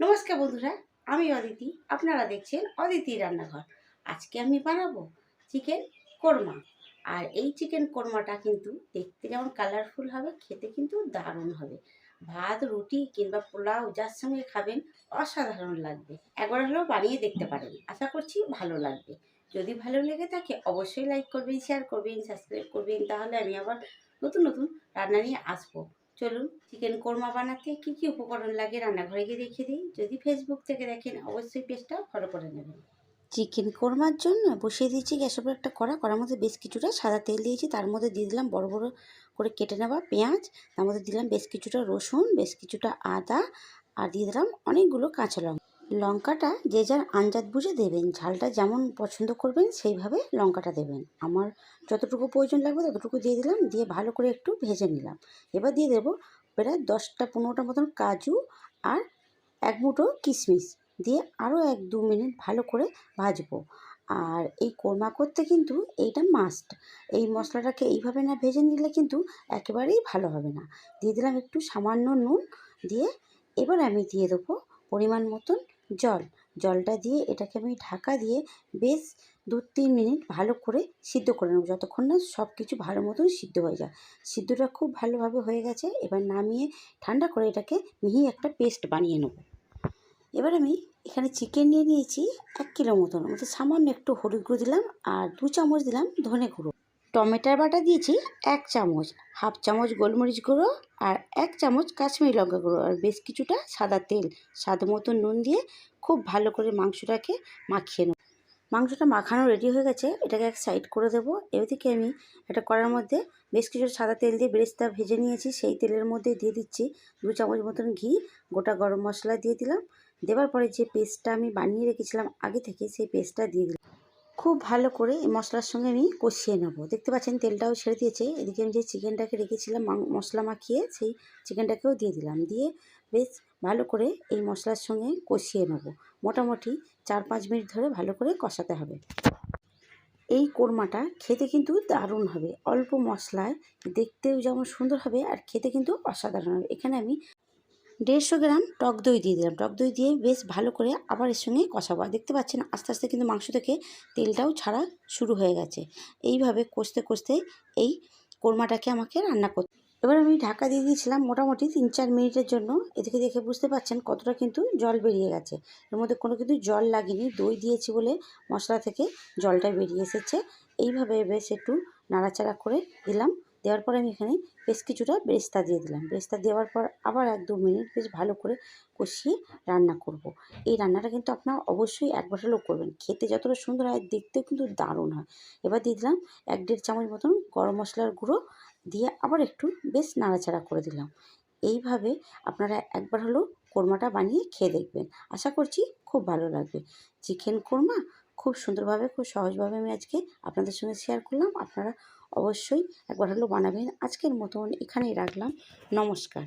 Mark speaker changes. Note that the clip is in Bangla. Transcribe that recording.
Speaker 1: নমস্কার বন্ধুরা, আমি অদিতি, আপনারা দেখছেন অদিতি রান্নাঘর। আজকে আমি বানাবো চিকেন কোরমা। আর এই চিকেন কোরমাটা কিন্তু দেখতে যেমন কালারফুল হবে, খেতে কিন্তু দারুণ হবে। ভাত, রুটি কিংবা পোলাও যার সঙ্গে খাবেন অসাধারণ লাগবে। একবার হলেও বানিয়ে দেখতে পারেন। আশা করছি ভালো লাগবে। যদি ভালো লেগে থাকে, অবশ্যই লাইক করবেন শেয়ার করবেন সাবস্ক্রাইব করবেন। তাহলে আমি আবার নতুন নতুন রান্না নিয়ে আসব। চলুন, চিকেন কোরমা বানাতে কি কি উপকরণ লাগে রান্নাঘরে গিয়ে দেখে দিই। যদি ফেসবুক থেকে দেখেন, অবশ্যই পেজটা ফলো করে নেবেন। চিকেন কোরমার জন্য বসিয়ে দিয়েছি গ্যাস উপর একটা কড়া। কড়ার মধ্যে বেশ কিছুটা সাদা তেল দিয়েছি। তার মধ্যে দিয়ে দিলাম বড় বড় করে কেটে নেওয়া পেঁয়াজ। তার মধ্যে দিলাম বেশ কিছুটা রসুন, বেশ কিছুটা আদা। আর দিয়ে দিলাম অনেকগুলো কাঁচা লঙ্কা। লঙ্কাটা যে যার আঞ্জাত বুঝে দেবেন, ঝালটা যেমন পছন্দ করবেন সেইভাবে লঙ্কাটা দেবেন। আমার যতটুকু প্রয়োজন লাগবে ততটুকু দিয়ে দিলাম, দিয়ে ভালো করে একটু ভেজে নিলাম। এবার দিয়ে দেবো প্রায় দশটা পনেরোটা মতন কাজু আর এক মুঠো কিশমিশ। দিয়ে আরও এক দু মিনিট ভালো করে ভাজবো। আর এই কোরমা করতে কিন্তু এইটা মাস্ট এই মশলাটাকে এইভাবে না ভেজে নিলে কিন্তু একেবারেই ভালো হবে না। দিয়ে দিলাম একটু সামান্য নুন, দিয়ে এবার আমি দিয়ে দেবো পরিমাণ মতন জল। জলটা দিয়ে এটাকে আমি ঢাকা দিয়ে বেশ দু তিন মিনিট ভালো করে সিদ্ধ করে নেব। যতক্ষণ না সব কিছু ভালো মতন সিদ্ধ হয়ে যায়। সিদ্ধটা খুব ভালোভাবে হয়ে গেছে। এবার নামিয়ে ঠান্ডা করে এটাকে মিহি একটা পেস্ট বানিয়ে নেব। এবার আমি এখানে চিকেন নিয়ে নিয়েছি এক কিলো মতন। মধ্যে সামান্য একটু হলুদ গুঁড়ো দিলাম আর দু চামচ দিলাম ধনে গুঁড়ো। টমেটোর বাটা দিয়েছি এক চামচ, হাফ চামচ গোলমরিচ গুঁড়ো আর এক চামচ কাশ্মীরি লঙ্কা গুঁড়ো আর বেশ কিছুটা সাদা তেল। স্বাদ মতো নুন দিয়ে খুব ভালো করে মাংসটাকে মাখিয়ে নেব। মাংসটা মাখানো রেডি হয়ে গেছে, এটাকে এক সাইড করে দেবো। এদিকে আমি একটা কড়ার মধ্যে বেশ কিছু সাদা তেল দিয়ে বেরেস্তা ভেজে নিয়েছি। সেই তেলের মধ্যে দিয়ে দিচ্ছি দু চামচ মতন ঘি, গোটা গরম মশলা দিয়ে দিলাম। দেওয়ার পরে যে পেস্টটা আমি বানিয়ে রেখেছিলাম আগে থেকে, সেই পেস্টটা দিয়ে দিলাম। খুব ভালো করে এই মশলার সঙ্গে আমি কষিয়ে নেব। দেখতে পাচ্ছেন তেলটাও ছেড়ে দিয়েছে। এদিকে আমি যে চিকেনটাকে রেখেছিলাম মশলা মাখিয়ে সেই চিকেনটাকেও দিয়ে দিলাম। দিয়ে বেশ ভালো করে এই মশলার সঙ্গে কষিয়ে নেব। মোটামুটি চার পাঁচ মিনিট ধরে ভালো করে কষাতে হবে। এই কোরমাটা খেতে কিন্তু দারুণ হবে। অল্প মশলায় দেখতেও যেমন সুন্দর হবে আর খেতে কিন্তু অসাধারণ হবে। এখানে আমি দেড়শো গ্রাম টক দই দিয়ে দিলাম। টক দই দিয়ে বেশ ভালো করে আবার এর সঙ্গে কষাবো আর দেখতে পাচ্ছেন আস্তে আস্তে কিন্তু মাংস থেকে তেলটাও ছাড়া শুরু হয়ে গেছে। এইভাবে কষতে কষতে এই কোরমাটাকে আমাকে রান্না করতে এবার আমি ঢাকা দিয়ে দিয়েছিলাম মোটামুটি তিন চার মিনিটের জন্য। এদিকে দেখে বুঝতে পারছেন কতটা কিন্তু জল বেরিয়ে গেছে। এর মধ্যে কোনো কিন্তু জল লাগেনি। দই দিয়েছি বলে মশলা থেকে জলটা বেরিয়ে এসেছে। এইভাবে বেশ একটু নাড়াচাড়া করে দিলাম। দেওয়ার পর আমি এখানে বেশ কিছুটা বেরেস্তা দিয়ে দিলাম। বেরেস্তা দেওয়ার পর আবার এক দু মিনিট বেশ ভালো করে কষিয়ে রান্না করব। এই রান্নাটা কিন্তু আপনার অবশ্যই একবার হলেও করবেন। খেতে যতটা সুন্দর হয়, দেখতেও কিন্তু দারুণ হয়। এবার দিয়ে দিলাম এক দেড় চামচ মতন গরম মশলার গুঁড়ো দিয়ে আবার একটু বেশ নাড়াচাড়া করে দিলাম। এইভাবে আপনারা একবার হলেও কোরমাটা বানিয়ে খেয়ে দেখবেন। আশা করছি খুব ভালো লাগবে। চিকেন কোরমা খুব সুন্দরভাবে, খুব সহজভাবে আমি আজকে আপনাদের সঙ্গে শেয়ার করলাম। আপনারা অবশ্যই একবার হলো বানাবেন। আজকের মতন এখানেই রাখলাম। নমস্কার।